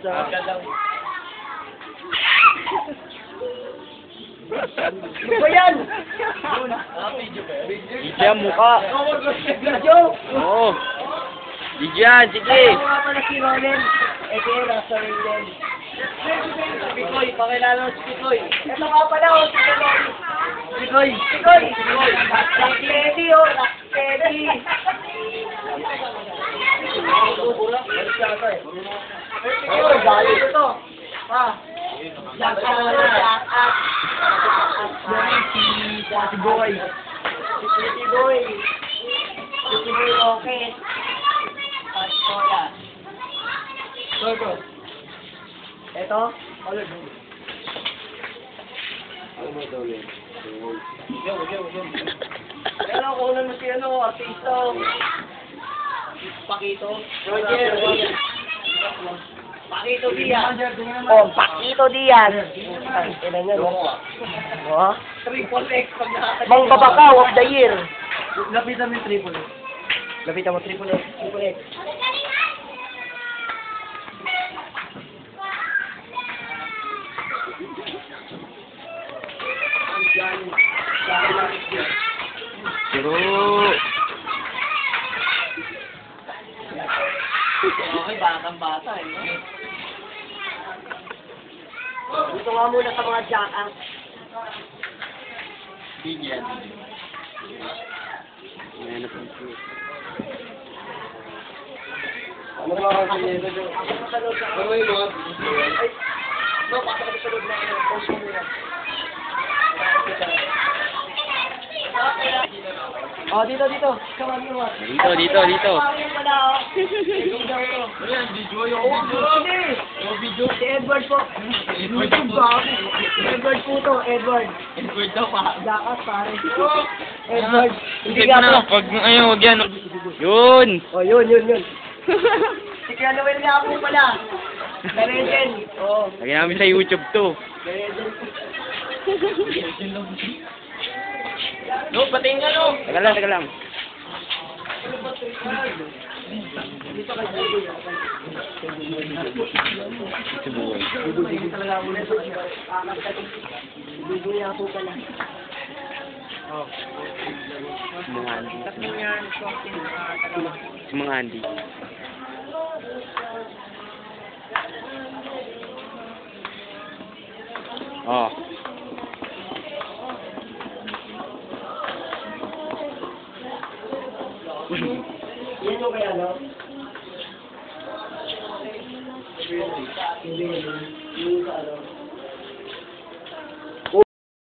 ito. Ano ba yan? Video yan, mukha. Video? Oo. Video yan, sige. Ako nga pala si Ronen. Eh, kaya nasa Ronen. Si Pikoy, pakilala mo si Pikoy. Ito nga pala, oh, si Pikoy. Pikoy. Pikoy. Pikoy. Steady, oh. Steady. Pikoy, galit ito. Ha? Jack at. Jack. Yan si si Boy. Si Pretty Boy. Pretty Boy Rocket. Ito? Color blue. Pero na mo si ano, artista. Pakito. Roger. Pakito Diaz. Oh, Pakito Diaz. Ay, ilan yan? Oh? Triple X pag nakakalimutan. Mang Babakaw of the Year. Lapitan mo yung triple X. Lapitan mo triple X. Triple X. Pero, Okay, batang bata eh. Dito nga muna sa mga jackass. video yan. Ayan na po. Ano ba ang loob na. Ano yung mga? Ay, no, pasok ka sa loob na. ano, Post mo muna. Oh, dito, dito. Come on, come on. Dito, dito, dito. Oh. Ayan, video yung Oh. Yung video. Si Edward po. YouTube ba? Edward po to, Edward. Edward daw pa. Jackass, pare. Edward. Hindi nga na, po. pag ayun, wag yan. Yun! Oh, yun, yun, yun. si Kuya Noel nga po pala. Ka-legend. Oo. Lagyan namin sa YouTube to. Ka-legend. No, pating nga no. Teka lang, teka lang. Dito kay Buboy. Sa Yan yung kaya, no? Hindi, hindi. Yung sa ano.